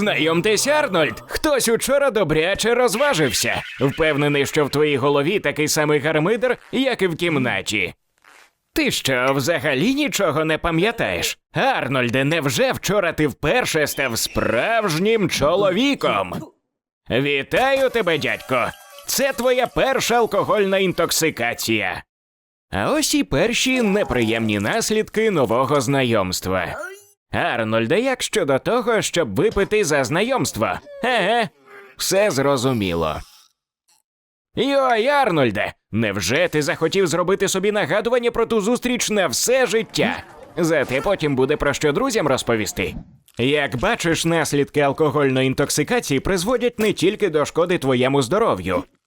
Знайомтесь, Арнольд. Хтось учора добряче розважився. Впевнений, що в твоїй голові такий самий гармидер, як і в кімнаті. Ти що, взагалі нічого не пам'ятаєш? Арнольде, невже вчора ти вперше став справжнім чоловіком? Вітаю тебе, дядько. Це твоя перша алкогольна інтоксикація. А ось і перші неприємні наслідки нового знайомства. Арнольде, як щодо того, щоб випити за знайомство? Еге, все зрозуміло. Йой, Арнольде, невже ти захотів зробити собі нагадування про ту зустріч на все життя? Зате потім буде про що друзям розповісти. Як бачиш, наслідки алкогольної інтоксикації призводять не тільки до шкоди твоєму здоров'ю,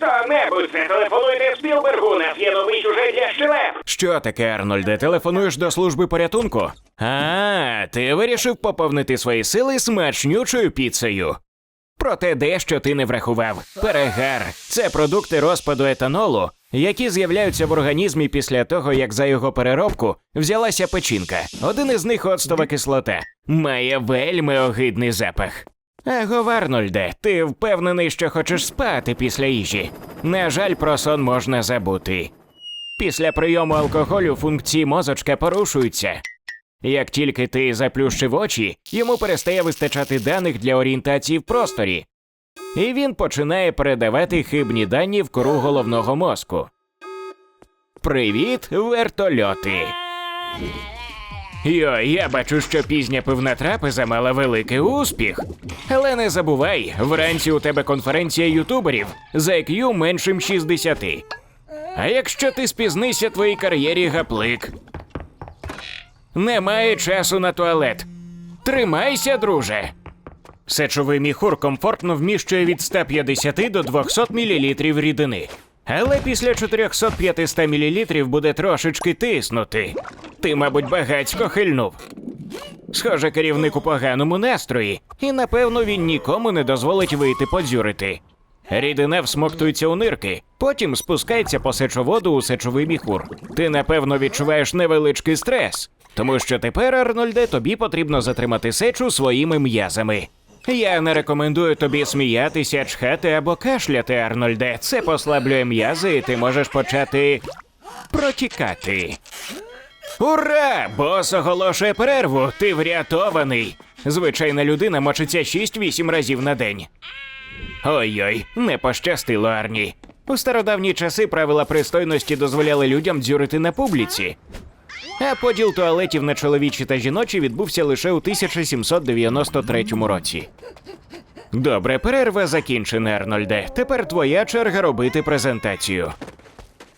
Хто-небудь зателефонуйте Спілбергу, у нас є новий сюжет для щелеп. Що таке, Арнольде? Телефонуєш до служби порятунку? А, ти вирішив поповнити свої сили смачнючою піцею. Проте дещо ти не врахував. Перегар це продукти розпаду етанолу, які з'являються в організмі після того, як за його переробку взялася печінка. Один із них оцтова кислота. Має вельми огидний запах. Аго, Арнольде, ти впевнений, що хочеш спати після їжі. На жаль, про сон можна забути. Після прийому алкоголю функції мозочка порушуються. Як тільки ти заплющив очі, йому перестає вистачати даних для орієнтації в просторі, і він починає передавати хибні дані в кору головного мозку. Привіт, вертольоти! Йо, я бачу, що пізня пивна трапеза мала великий успіх. Але не забувай, вранці у тебе конференція ютуберів з IQ меншим 60. А якщо ти спізнися твоїй кар'єрі гаплик? Немає часу на туалет. Тримайся, друже. Сечовий міхур комфортно вміщує від 150 до 200 мл рідини. Але після 400-500 мл буде трошечки тиснути. Ти, мабуть, багацько хильнув. Схоже, керівник у поганому настрої, і напевно він нікому не дозволить вийти подзюрити. Рідина всмоктується у нирки, потім спускається по сечоводу у сечовий міхур. Ти напевно відчуваєш невеличкий стрес, тому що тепер, Арнольде, тобі потрібно затримати сечу своїми м'язами. Я не рекомендую тобі сміятися, чхати або кашляти, Арнольде. Це послаблює м'язи, і ти можеш почати протікати. Ура! Бос оголошує перерву. Ти врятований. Звичайна людина мочиться 6-8 разів на день. Ой-ой, не пощастило Арні. У стародавні часи правила пристойності дозволяли людям дзюрити на публіці. А поділ туалетів на чоловічі та жіночі відбувся лише у 1793 році. Добре, перерва закінчена, Арнольде. Тепер твоя черга робити презентацію.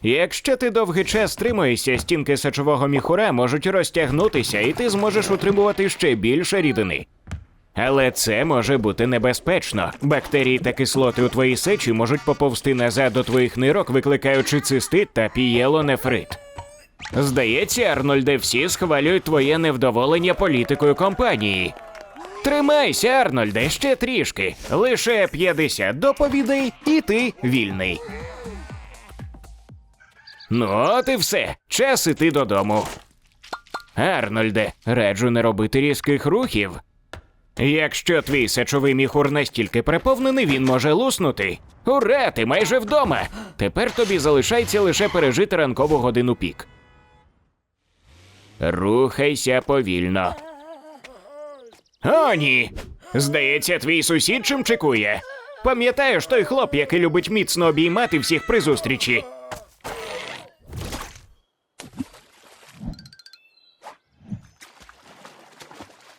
Якщо ти довгий час стримуєшся, стінки сечового міхура можуть розтягнутися, і ти зможеш утримувати ще більше рідини. Але це може бути небезпечно. Бактерії та кислоти у твоїй сечі можуть поповзти назад до твоїх нирок, викликаючи цистит та пієлонефрит. Здається, Арнольде, всі схвалюють твоє невдоволення політикою компанії. Тримайся, Арнольде, ще трішки. Лише 50 доповідей, і ти вільний. Ну, от і все. Час іти додому. Арнольде, раджу не робити різких рухів. Якщо твій сечовий міхур настільки переповнений, він може луснути. Ура, ти майже вдома. Тепер тобі залишається лише пережити ранкову годину пік. Рухайся повільно. О, ні. Здається, твій сусід чим чекує. Пам'ятаєш той хлоп, який любить міцно обіймати всіх при зустрічі?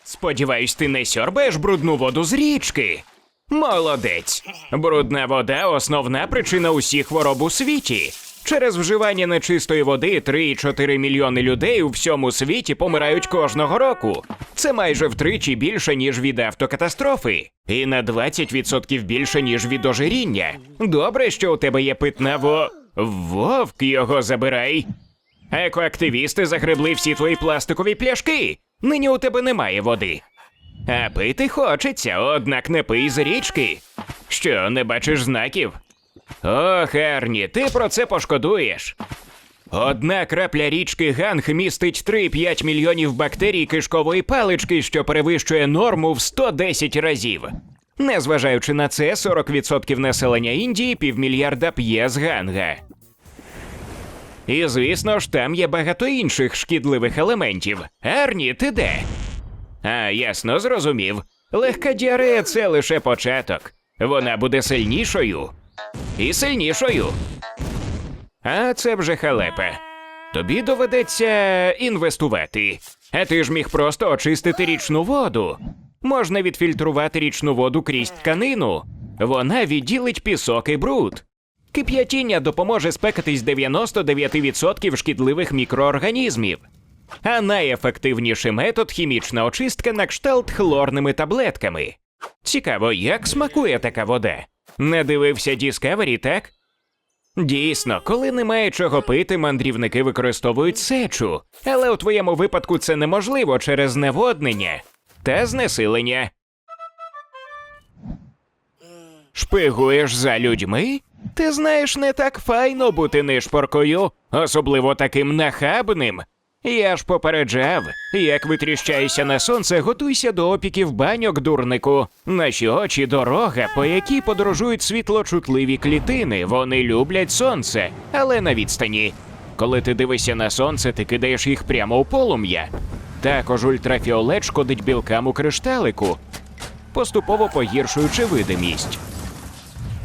Сподіваюсь, ти не сьорбаєш брудну воду з річки. Молодець. Брудна вода основна причина усіх хвороб у світі. Через вживання нечистої води 3,4 мільйони людей у всьому світі помирають кожного року. Це майже втричі більше, ніж від автокатастрофи, і на 20% більше, ніж від ожиріння. Добре, що у тебе є питна во. Вовк його забирай. Екоактивісти загребли всі твої пластикові пляшки. Нині у тебе немає води. А пити хочеться, однак не пий з річки. Що, не бачиш знаків? О, Херні, ти про це пошкодуєш. Одна крапля річки Ганг містить 3-5 мільйонів бактерій кишкової палички, що перевищує норму в 110 разів. Незважаючи на це, 40% населення Індії півмільярда п'є з ганга. І звісно ж, там є багато інших шкідливих елементів. Арні, ти де? А, ясно, зрозумів. Легка діарея це лише початок. Вона буде сильнішою. І сильнішою. А це вже халепа. Тобі доведеться інвестувати. А ти ж міг просто очистити річну воду. Можна відфільтрувати річну воду крізь тканину. Вона відділить пісок і бруд. Кип'ятіння допоможе спекатись 99% шкідливих мікроорганізмів. А найефективніший метод хімічна очистка на кшталт хлорними таблетками. Цікаво, як смакує така вода. Не дивився Discovery, так? Дійсно, коли немає чого пити, мандрівники використовують сечу, але у твоєму випадку це неможливо через зневоднення та знесилення. Шпигуєш за людьми? Ти знаєш, не так файно бути нишпоркою, особливо таким нахабним. Я ж попереджав, як витріщаєшся на сонце, готуйся до опіків баньок, дурнику. Наші очі дорога, по якій подорожують світлочутливі клітини. Вони люблять сонце, але на відстані. Коли ти дивишся на сонце, ти кидаєш їх прямо у полум'я. Також ультрафіолет шкодить білкам у кришталику, поступово погіршуючи видимість.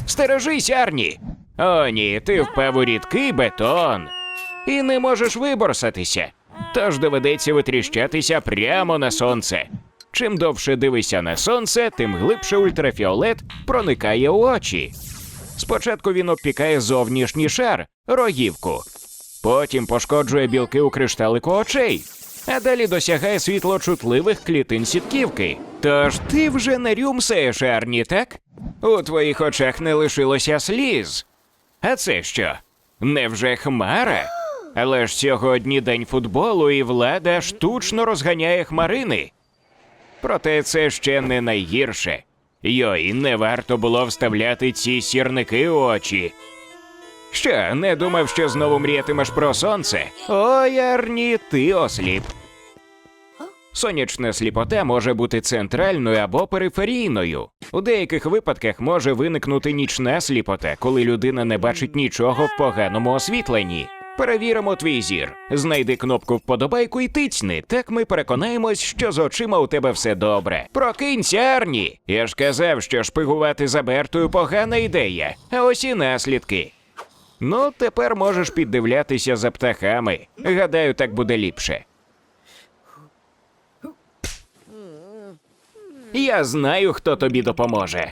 Стережись, Арні! О, ні, ти впав у рідкий бетон. І не можеш виборсатися. Тож доведеться витріщатися прямо на сонце. Чим довше дивишся на сонце, тим глибше ультрафіолет проникає у очі. Спочатку він обпікає зовнішній шар, рогівку, потім пошкоджує білки у кришталику очей, а далі досягає світлочутливих клітин сітківки. Тож ти вже не рюмсаєш, Арні, так? У твоїх очах не лишилося сліз. А це що? Невже хмара? Але ж сьогодні день футболу, і влада штучно розганяє хмарини. Проте це ще не найгірше. Йой, не варто було вставляти ці сірники у очі. Що, не думав, що знову мріятимеш про сонце? Ой, Арні, ти осліп. Сонячна сліпота може бути центральною або периферійною. У деяких випадках може виникнути нічна сліпота, коли людина не бачить нічого в поганому освітленні. Перевіримо твій зір. Знайди кнопку вподобайку і тицьни. Так ми переконаємось, що з очима у тебе все добре. Прокинься, Арні! Я ж казав, що шпигувати за Бертою погана ідея. А ось і наслідки. Ну, тепер можеш піддивлятися за птахами. Гадаю, так буде ліпше. Я знаю, хто тобі допоможе.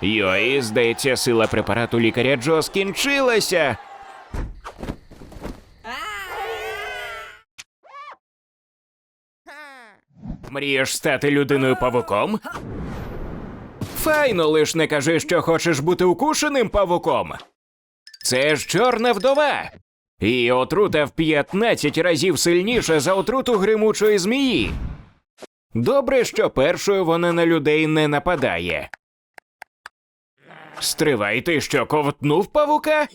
Йой, здається, сила препарату лікаря Джо скінчилася. Мрієш стати людиною павуком? Файно, лиш не кажи, що хочеш бути укушеним павуком. Це ж чорна вдова. І отрута в 15 разів сильніша за отруту гримучої змії. Добре, що першою вона на людей не нападає. Стривай, ти що, ковтнув павука?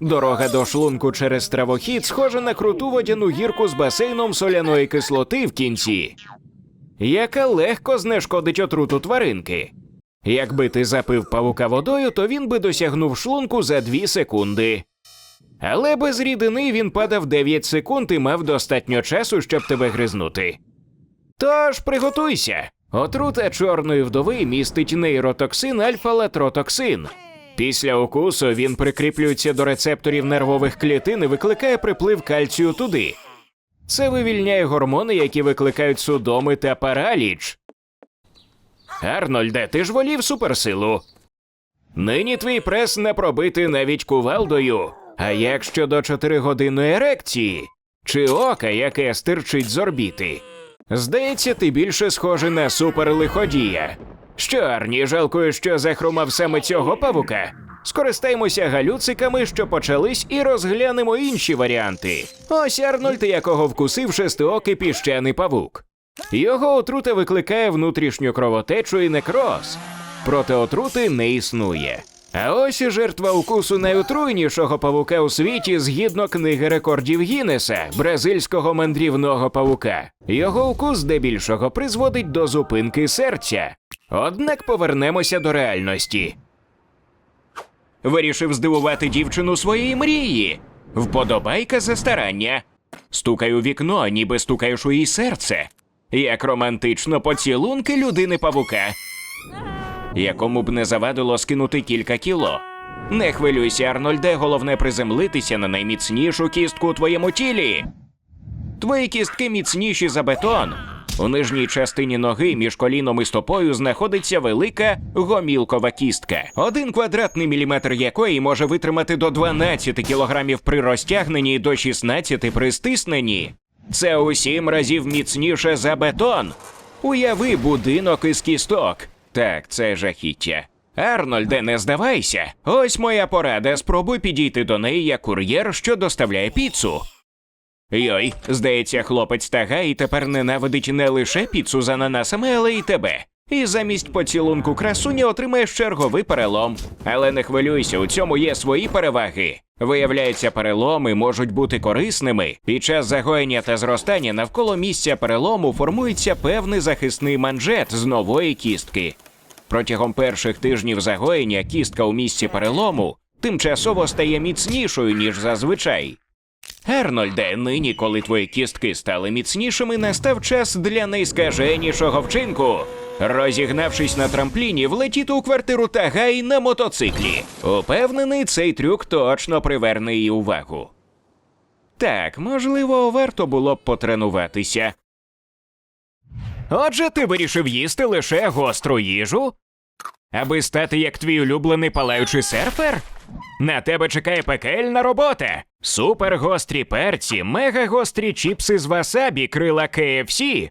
Дорога до шлунку через травохід схожа на круту водяну гірку з басейном соляної кислоти в кінці, яка легко знешкодить отруту тваринки. Якби ти запив павука водою, то він би досягнув шлунку за 2 секунди. Але без рідини він падав 9 секунд і мав достатньо часу, щоб тебе гризнути. Тож приготуйся. Отрута чорної вдови містить нейротоксин альфа-латротоксин. Після укусу він прикріплюється до рецепторів нервових клітин і викликає приплив кальцію туди. Це вивільняє гормони, які викликають судоми та параліч. Арнольде, ти ж волів суперсилу. Нині твій прес не пробити навіть кувалдою. А як щодо чотиригодинної ерекції? Чи ока, яке стирчить з орбіти? Здається, ти більше схожий на суперлиходія. Що, Арні, жалкую, що захромав саме цього павука? Скористаймося галюциками, що почались, і розглянемо інші варіанти. Ось Арнольд, якого вкусив шестиокий піщаний павук. Його отрута викликає внутрішню кровотечу і некроз. Проте отрути не існує. А ось і жертва укусу найотруйнішого павука у світі згідно книги рекордів Гіннеса, бразильського мандрівного павука. Його укус здебільшого призводить до зупинки серця. Однак повернемося до реальності. Вирішив здивувати дівчину своєї мрії. Вподобайка за старання. Стукай у вікно, ніби стукаєш у її серце. Як романтично поцілунки людини павука якому б не завадило скинути кілька кіло. Не хвилюйся, Арнольде, головне приземлитися на найміцнішу кістку у твоєму тілі. Твої кістки міцніші за бетон. У нижній частині ноги між коліном і стопою знаходиться велика гомілкова кістка, один квадратний міліметр якої може витримати до 12 кілограмів при розтягненні і до 16 при стисненні. Це у сім разів міцніше за бетон. Уяви будинок із кісток. Так, це жахіття. Арнольде, не здавайся. Ось моя порада. Спробуй підійти до неї як кур'єр, що доставляє піцу. Йой, здається, хлопець тага і тепер ненавидить не лише піцу з ананасами, але й тебе. І замість поцілунку красуні отримаєш черговий перелом. Але не хвилюйся, у цьому є свої переваги. Виявляється, переломи можуть бути корисними. Під час загоєння та зростання навколо місця перелому формується певний захисний манжет з нової кістки. Протягом перших тижнів загоєння кістка у місці перелому тимчасово стає міцнішою, ніж зазвичай. Ернольде, нині, коли твої кістки стали міцнішими, настав час для найскаженішого вчинку. Розігнавшись на трампліні, влетіти у квартиру Тагай на мотоциклі. Упевнений, цей трюк точно приверне її увагу. Так, можливо, варто було б потренуватися. Отже, ти вирішив їсти лише гостру їжу? Аби стати як твій улюблений палаючий серфер? На тебе чекає пекельна робота. Супергострі перці, мегагострі чіпси з васабі, крила KFC,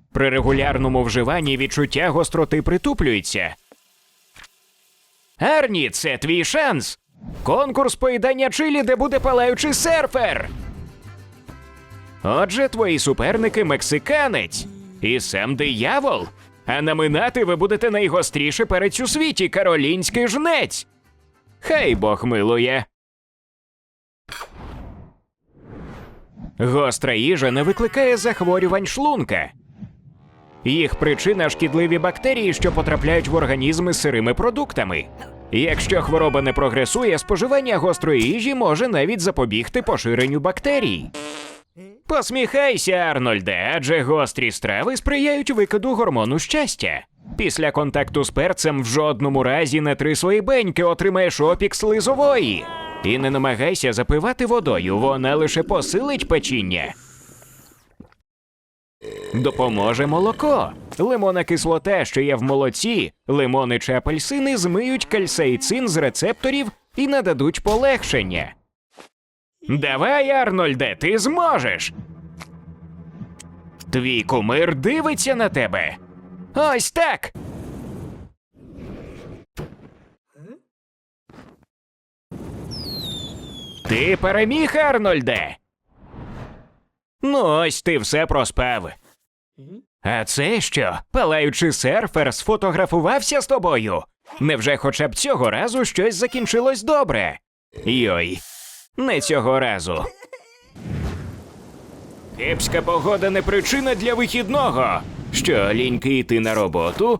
При регулярному вживанні відчуття гостроти притуплюється. Арні, це твій шанс. Конкурс поїдання чилі, де буде палаючий серфер. Отже, твої суперники мексиканець і сам диявол. А наминати ви будете найгостріший перець у світі каролінський жнець. Хай Бог милує. Гостра їжа не викликає захворювань шлунка. Їх причина шкідливі бактерії, що потрапляють в організми сирими продуктами. Якщо хвороба не прогресує, споживання гострої їжі може навіть запобігти поширенню бактерій. Посміхайся, Арнольде, адже гострі страви сприяють викиду гормону щастя. Після контакту з перцем в жодному разі не три свої беньки отримаєш опік слизової. І не намагайся запивати водою, вона лише посилить печіння. Допоможе молоко. Лимонна кислота, що є в молоці, лимони чи апельсини змиють кальсейцин з рецепторів і нададуть полегшення. Давай, Арнольде, ти зможеш. Твій кумир дивиться на тебе. Ось так. Ти переміг, Арнольде. Ну, ось ти все проспав. А це що? Палаючий серфер сфотографувався з тобою? Невже хоча б цього разу щось закінчилось добре? Йой, не цього разу. Кепська погода не причина для вихідного. Що, ліньки йти на роботу?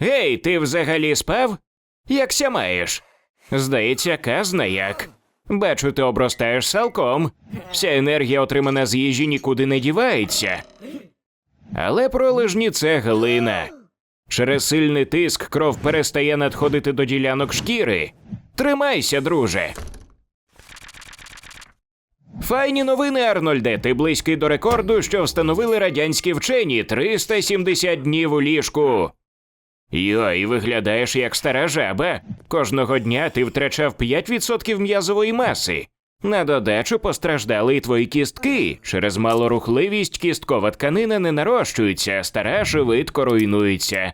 Гей, ти взагалі спав? Якся маєш? Здається, казна як. Бачу, ти обростаєш салком. Вся енергія, отримана з їжі, нікуди не дівається. Але пролежні це глина. Через сильний тиск кров перестає надходити до ділянок шкіри. Тримайся, друже. Файні новини, Арнольде. Ти близький до рекорду, що встановили радянські вчені 370 днів у ліжку. Йой, виглядаєш як стара жаба. Кожного дня ти втрачав 5% м'язової маси. На додачу постраждали і твої кістки. Через малорухливість кісткова тканина не нарощується, стара швидко руйнується.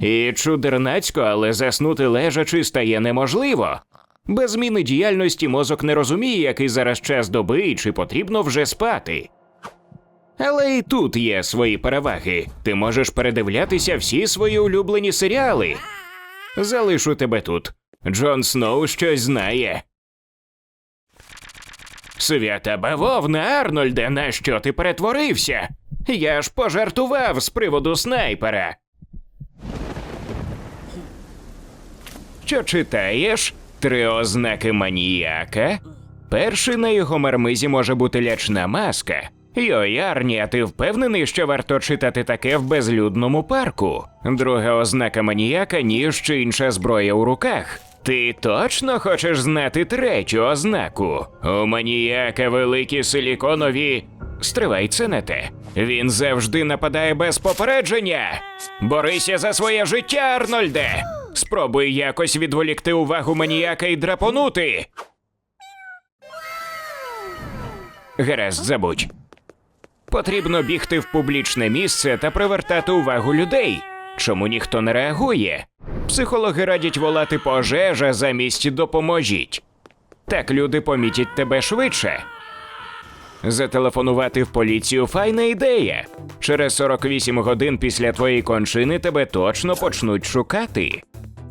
І чудернацько, але заснути лежачи стає неможливо. Без зміни діяльності мозок не розуміє, який зараз час доби і чи потрібно вже спати. Але і тут є свої переваги. Ти можеш передивлятися всі свої улюблені серіали. Залишу тебе тут. Джон Сноу щось знає. Свята бавовна, Арнольде, на що ти перетворився? Я ж пожартував з приводу снайпера. Що читаєш? Три ознаки маніяка. Перший на його мармизі може бути лячна маска. Йой, Арні, а ти впевнений, що варто читати таке в безлюдному парку? Друга ознака маніяка ніж чи інша зброя у руках. Ти точно хочеш знати третю ознаку? У маніяка великі силіконові. Стривай, це не те. Він завжди нападає без попередження. Борися за своє життя, Арнольде. Спробуй якось відволікти увагу маніяка і драпонути. Гаразд, забудь. Потрібно бігти в публічне місце та привертати увагу людей. Чому ніхто не реагує? Психологи радять волати пожежа замість допоможіть. Так люди помітять тебе швидше. Зателефонувати в поліцію файна ідея. Через 48 годин після твоєї кончини тебе точно почнуть шукати.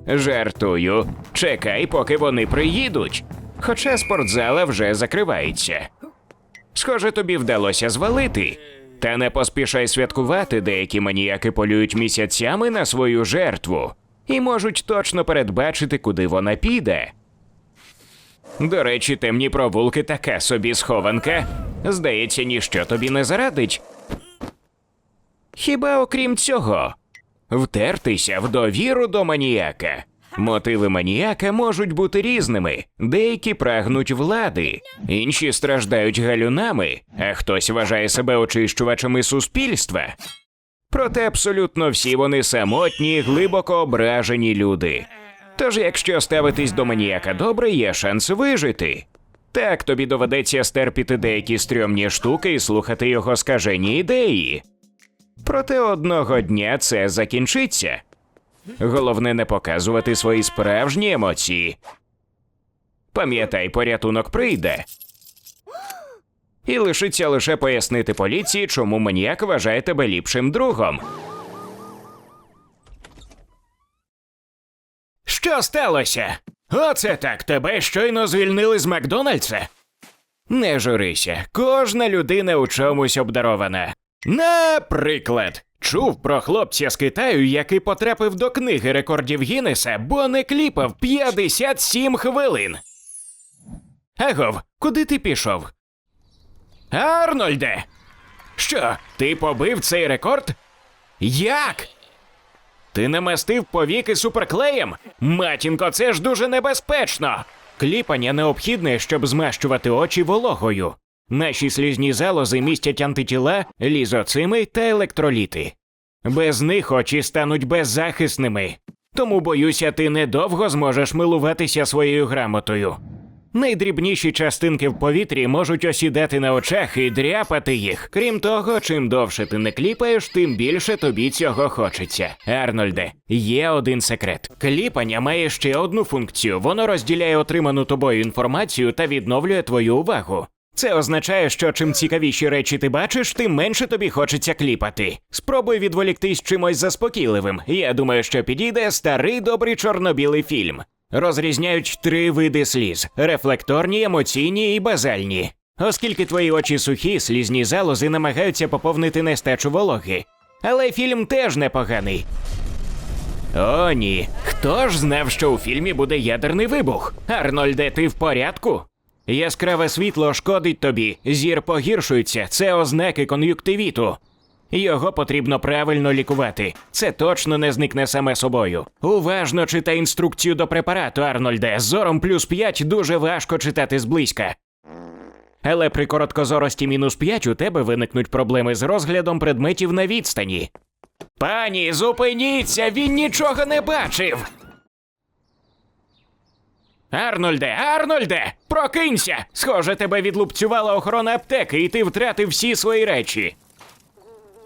Жартую, чекай, поки вони приїдуть. Хоча спортзала вже закривається. Схоже, тобі вдалося звалити. Та не поспішай святкувати, деякі маніяки полюють місяцями на свою жертву і можуть точно передбачити, куди вона піде. До речі, темні провулки така собі схованка. Здається, ніщо тобі не зарадить. Хіба окрім цього, втертися в довіру до маніяка. Мотиви маніяка можуть бути різними. Деякі прагнуть влади, інші страждають галюнами, а хтось вважає себе очищувачами суспільства. Проте абсолютно всі вони самотні, глибоко ображені люди. Тож, якщо ставитись до маніяка добре, є шанс вижити. Так тобі доведеться стерпіти деякі стрьомні штуки і слухати його скажені ідеї. Проте одного дня це закінчиться. Головне не показувати свої справжні емоції. Пам'ятай, порятунок прийде. І лишиться лише пояснити поліції, чому маніяк вважає тебе ліпшим другом. Що сталося? Оце так тебе щойно звільнили з Макдональдса? Не журися, кожна людина у чомусь обдарована. Наприклад, чув про хлопця з Китаю, який потрапив до книги рекордів Гіннеса, бо не кліпав 57 хвилин. Агов, куди ти пішов? Арнольде! Що, ти побив цей рекорд? Як? Ти намастив повіки суперклеєм? Матінко, це ж дуже небезпечно. Кліпання необхідне, щоб змащувати очі вологою. Наші слізні залози містять антитіла, лізоцими та електроліти. Без них очі стануть беззахисними. Тому боюся, ти недовго зможеш милуватися своєю грамотою. Найдрібніші частинки в повітрі можуть осідати на очах і дряпати їх. Крім того, чим довше ти не кліпаєш, тим більше тобі цього хочеться. Арнольде, є один секрет. Кліпання має ще одну функцію: воно розділяє отриману тобою інформацію та відновлює твою увагу. Це означає, що чим цікавіші речі ти бачиш, тим менше тобі хочеться кліпати. Спробуй відволіктись чимось заспокійливим. Я думаю, що підійде старий добрий чорно-білий фільм. Розрізняють три види сліз: рефлекторні, емоційні і базальні. Оскільки твої очі сухі, слізні залози намагаються поповнити нестачу вологи. Але фільм теж непоганий. О, ні. Хто ж знав, що у фільмі буде ядерний вибух? Арнольде, ти в порядку? Яскраве світло шкодить тобі, зір погіршується, це ознаки кон'юктивіту. Його потрібно правильно лікувати. Це точно не зникне саме собою. Уважно читай інструкцію до препарату, Арнольде. Зором плюс 5 дуже важко читати зблизька. Але при короткозорості мінус 5 у тебе виникнуть проблеми з розглядом предметів на відстані. Пані, зупиніться, він нічого не бачив. Арнольде, Арнольде, прокинься! Схоже, тебе відлупцювала охорона аптеки, і ти втратив всі свої речі.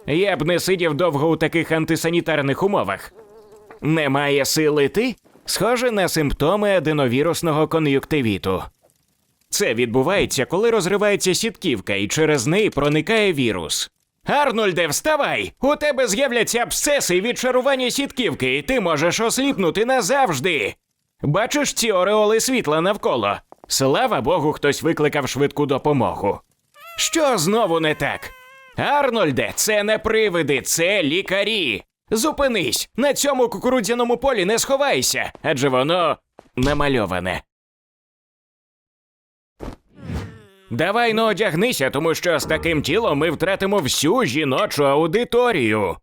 Я б не сидів довго у таких антисанітарних умовах. Немає сили ти? Схоже на симптоми аденовірусного кон'юктивіту. Це відбувається, коли розривається сітківка, і через неї проникає вірус. Арнольде, вставай! У тебе з'являться абсцеси від шарування сітківки, і ти можеш осліпнути назавжди. Бачиш ці ореоли світла навколо? Слава Богу, хтось викликав швидку допомогу. Що знову не так? Арнольде, це не привиди, це лікарі. Зупинись, на цьому кукурудзяному полі не сховайся, адже воно намальоване. Давай ну одягнися, тому що з таким тілом ми втратимо всю жіночу аудиторію.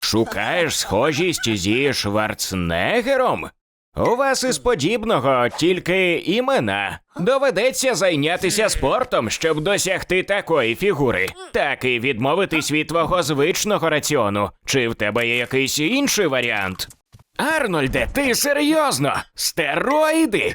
Шукаєш схожість зі Шварценеггером? У вас із подібного тільки імена. Доведеться зайнятися спортом, щоб досягти такої фігури. Так і відмовитись від твого звичного раціону. Чи в тебе є якийсь інший варіант? Арнольде, ти серйозно? Стероїди?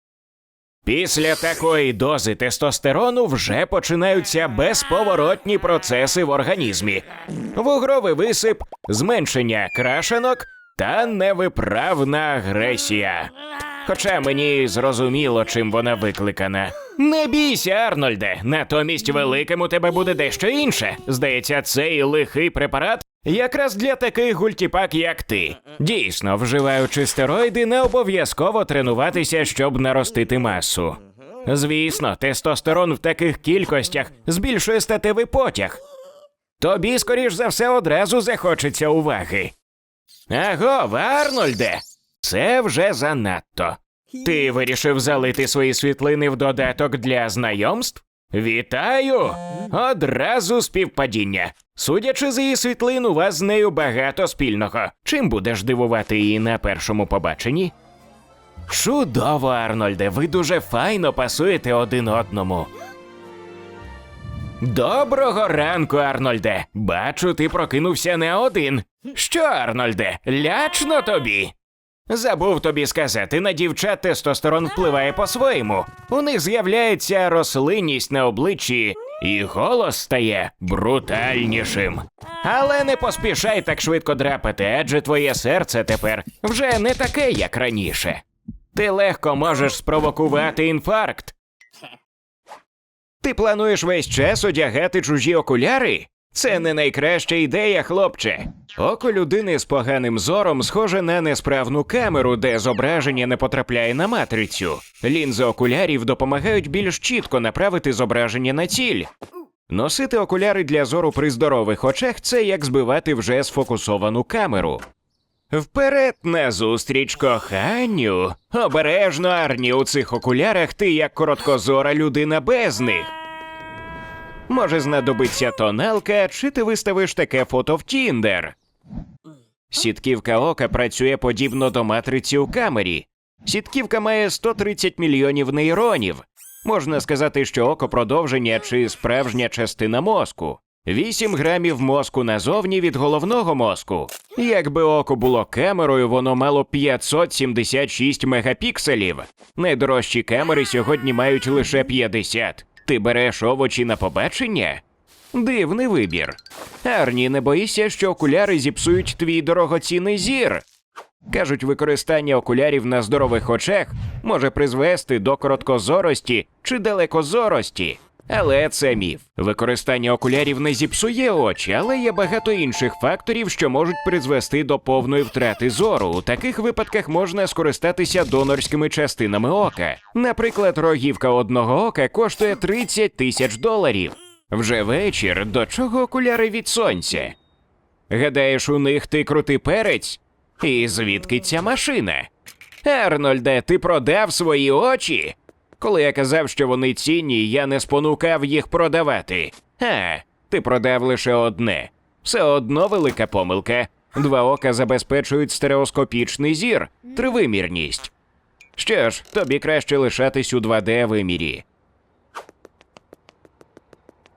Після такої дози тестостерону вже починаються безповоротні процеси в організмі: вугровий висип, зменшення крашенок та невиправна агресія. Хоча мені зрозуміло, чим вона викликана. Не бійся, Арнольде. Натомість великим у тебе буде дещо інше. Здається, цей лихий препарат якраз для таких гультіпак, як ти. Дійсно, вживаючи стероїди, не обов'язково тренуватися, щоб наростити масу. Звісно, тестостерон в таких кількостях збільшує статевий потяг. Тобі, скоріш за все, одразу захочеться уваги. Аго, Арнольде, це вже занадто. Ти вирішив залити свої світлини в додаток для знайомств? Вітаю! Одразу співпадіння. Судячи з її світлин, у вас з нею багато спільного. Чим будеш дивувати її на першому побаченні? Чудово, Арнольде, ви дуже файно пасуєте один одному. Доброго ранку, Арнольде. Бачу, ти прокинувся не один. Що, Арнольде, лячно тобі? Забув тобі сказати, на дівчат тестостерон впливає по-своєму. У них з'являється рослинність на обличчі, і голос стає брутальнішим. Але не поспішай так швидко драпати, адже твоє серце тепер вже не таке, як раніше. Ти легко можеш спровокувати інфаркт. Ти плануєш весь час одягати чужі окуляри? Це не найкраща ідея, хлопче. Око людини з поганим зором схоже на несправну камеру, де зображення не потрапляє на матрицю. Лінзи окулярів допомагають більш чітко направити зображення на ціль. Носити окуляри для зору при здорових очах це як збивати вже сфокусовану камеру. Вперед назустріч коханню. Обережно, Арні, у цих окулярах ти як короткозора людина без них. Може знадобиться тоналка, чи ти виставиш таке фото в Тіндер. Сітківка ока працює подібно до матриці у камері. Сітківка має 130 мільйонів нейронів. Можна сказати, що око продовження чи справжня частина мозку. 8 грамів мозку назовні від головного мозку. Якби око було камерою, воно мало 576 мегапікселів. Найдорожчі камери сьогодні мають лише 50. Ти береш овочі на побачення? Дивний вибір. Арні, не боїшся, що окуляри зіпсують твій дорогоцінний зір. Кажуть, використання окулярів на здорових очах може призвести до короткозорості чи далекозорості. Але це міф. Використання окулярів не зіпсує очі, але є багато інших факторів, що можуть призвести до повної втрати зору. У таких випадках можна скористатися донорськими частинами ока. Наприклад, рогівка одного ока коштує 30 тисяч доларів. Вже вечір, до чого окуляри від сонця? Гадаєш, у них ти крутий перець? І звідки ця машина? Арнольде, ти продав свої очі? Коли я казав, що вони цінні, я не спонукав їх продавати. А, ти продав лише одне. Все одно велика помилка. Два ока забезпечують стереоскопічний зір, тривимірність. Що ж, тобі краще лишатись у 2D вимірі.